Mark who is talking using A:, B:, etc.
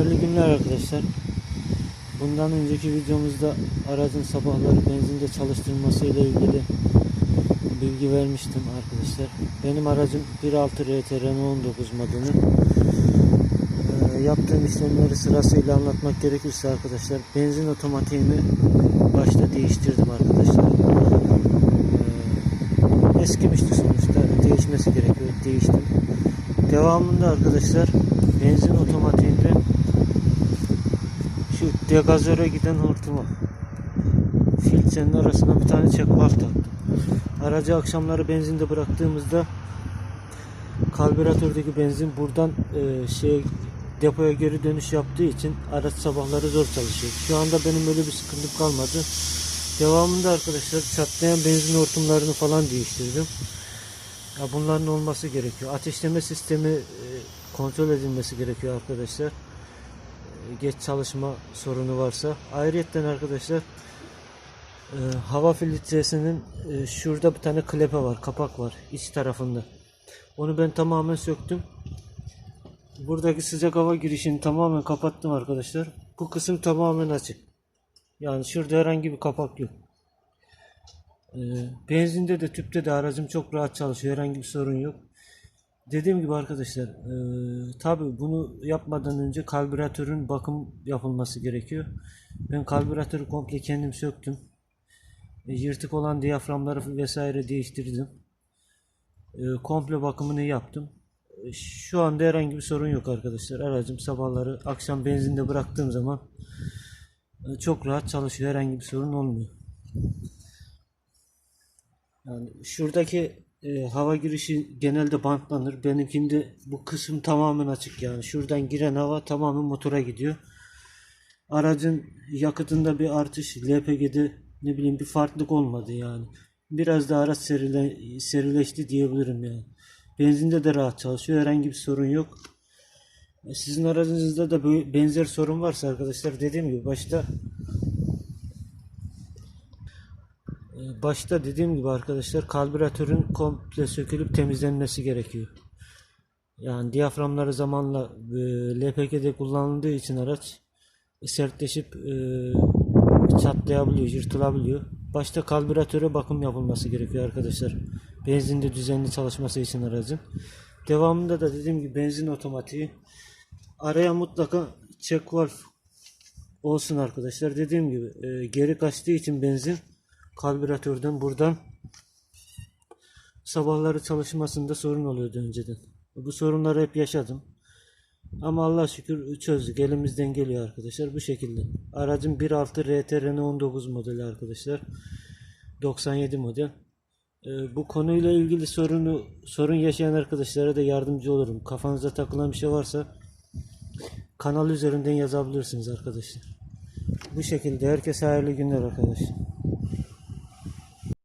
A: Hayırlı günler arkadaşlar. Bundan önceki videomuzda aracın sabahları benzinde çalıştırılması ile ilgili bilgi vermiştim arkadaşlar. Benim aracım 1.6 RT Renault 19 modeli. Ee, yaptığım işlemleri sırasıyla anlatmak gerekirse arkadaşlar benzin otomatiğimi başta değiştirdim arkadaşlar. Ee, eskimişti sonuçta değişmesi gerekiyor değiştim. Devamında arkadaşlar benzin otomatiğinde degazöre giden hortuma filtrenin arasına bir tane çekmak taktım. Aracı akşamları benzinde bıraktığımızda karbüratördeki benzin buradan e, şey depoya geri dönüş yaptığı için araç sabahları zor çalışıyor. Şu anda benim öyle bir sıkıntım kalmadı. Devamında arkadaşlar çatlayan benzin hortumlarını falan değiştirdim. Ya bunların olması gerekiyor. Ateşleme sistemi e, kontrol edilmesi gerekiyor arkadaşlar. E, Geç çalışma sorunu varsa. Ayrıca arkadaşlar e, hava filtresinin e, şurada bir tane klepe var, kapak var iç tarafında. Onu ben tamamen söktüm. Buradaki sıcak hava girişini tamamen kapattım arkadaşlar. Bu kısım tamamen açık. Yani şurada herhangi bir kapak yok. Ee, benzinde de tüpte de aracım çok rahat çalışıyor. Herhangi bir sorun yok. Dediğim gibi arkadaşlar e, tabi bunu yapmadan önce karbüratörün bakım yapılması gerekiyor. Ben karbüratörü komple kendim söktüm. E, yırtık olan diyaframları vesaire değiştirdim. E, komple bakımını yaptım. E, şu anda herhangi bir sorun yok arkadaşlar. Aracım sabahları akşam benzinde bıraktığım zaman e, çok rahat çalışıyor. Herhangi bir sorun olmuyor. Yani şuradaki e, hava girişi genelde bantlanır. Benimkinde bu kısım tamamen açık yani. Şuradan giren hava tamamen motora gidiyor. Aracın yakıtında bir artış, LPG'de ne bileyim bir farklılık olmadı yani. Biraz da araç serile, serileşti diyebilirim yani. Benzinde de rahat çalışıyor. Herhangi bir sorun yok. E, Sizin aracınızda da böyle benzer sorun varsa arkadaşlar dediğim gibi başta Ee, Başta dediğim gibi arkadaşlar karbüratörün komple sökülüp temizlenmesi gerekiyor. Yani diyaframları zamanla e, LPG'de kullanıldığı için araç e, sertleşip e, çatlayabiliyor, yırtılabiliyor. Başta karbüratöre bakım yapılması gerekiyor arkadaşlar. Benzinde düzenli çalışması için aracın. Devamında da dediğim gibi benzin otomatiği. Araya mutlaka check valve olsun arkadaşlar. Dediğim gibi e, geri kaçtığı için benzin karbüratörden buradan sabahları çalışmasında sorun oluyordu önceden. Bu sorunları hep yaşadım. Ama Allah şükür çözdük. Elimizden geliyor arkadaşlar. Bu şekilde. Aracım 1.6 RT Renault 19 modeli arkadaşlar. 97 model. Ee, bu konuyla ilgili sorunu sorun yaşayan arkadaşlara da yardımcı olurum. Kafanıza takılan bir şey varsa kanal üzerinden yazabilirsiniz arkadaşlar. Bu şekilde herkese hayırlı günler arkadaşlar.